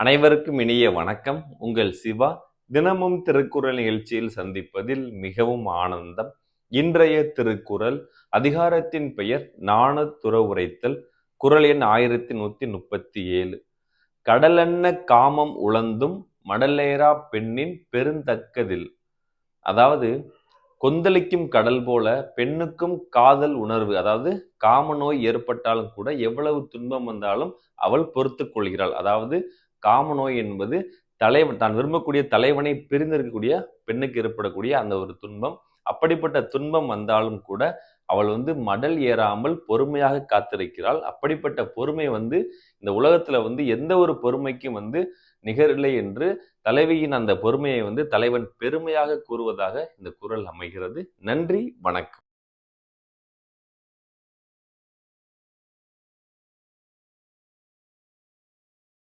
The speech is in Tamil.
அனைவருக்கும் இனிய வணக்கம். உங்கள் சிவா. தினமும் திருக்குறள் நிகழ்ச்சியில் சந்திப்பதில் மிகவும் ஆனந்தம். இன்றைய திருக்குறள் அதிகாரத்தின் பெயர் நாண துறவுரைத்தல் குரல் எண் ஆயிரத்தி நூத்தி முப்பத்தி ஏழு. கடலென்ன காமம் உழந்தும் மடலேரா பெண்ணின் பெருந்தக்கதில். அதாவது கொந்தளிக்கும் கடல் போல பெண்ணுக்கும் காதல் உணர்வு அதாவது காம நோய் ஏற்பட்டாலும் கூட எவ்வளவு துன்பம் வந்தாலும் அவள் பொறுத்து கொள்கிறாள். அதாவது காம நோய் என்பது தலைவன் தான் விரும்பக்கூடிய தலைவனை பிரிந்திருக்கக்கூடிய பெண்ணுக்கு ஏற்படக்கூடிய அந்த ஒரு துன்பம். அப்படிப்பட்ட துன்பம் வந்தாலும் கூட அவள் வந்து மடல் ஏறாமல் பொறுமையாக காத்திருக்கிறாள். அப்படிப்பட்ட பொறுமை வந்து இந்த உலகத்துல வந்து எந்த ஒரு பொறுமைக்கும் வந்து நிகரில்லை என்று தலைவியின் அந்த பொறுமையை வந்து தலைவன் பெருமையாக கூறுவதாக இந்த குரல் அமைகிறது. நன்றி வணக்கம்.